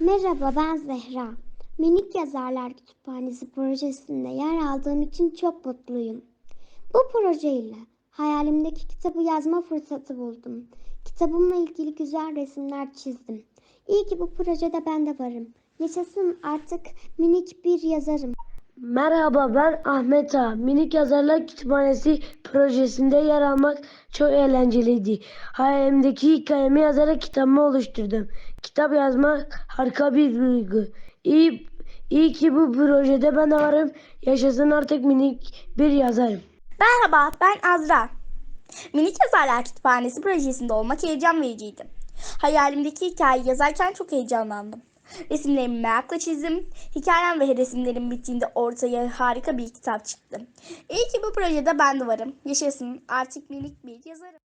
Merhaba ben Zehra. Minik Yazarlar Kütüphanesi projesinde yer aldığım için çok mutluyum. Bu projeyle hayalimdeki kitabı yazma fırsatı buldum. Kitabımla ilgili güzel resimler çizdim. İyi ki bu projede ben de varım. Yaşasın artık minik bir yazarım. Merhaba ben Ahmet Ağa. Minik Yazarlar Kütüphanesi projesinde yer almak çok eğlenceliydi. Hayalimdeki hikayemi yazarak kitabımı oluşturdum. Kitap yazmak harika bir duygu. İyi, iyi ki bu projede ben de varım. Yaşasın artık minik bir yazarım. Merhaba, ben Azra. Minik Yazarlar Kütüphanesi projesinde olmak heyecan vericiydi. Hayalimdeki hikayeyi yazarken çok heyecanlandım. Resimlerimi merakla çizdim. Hikayem ve resimlerim bittiğinde ortaya harika bir kitap çıktı. İyi ki bu projede ben de varım. Yaşasın artık minik bir yazarım.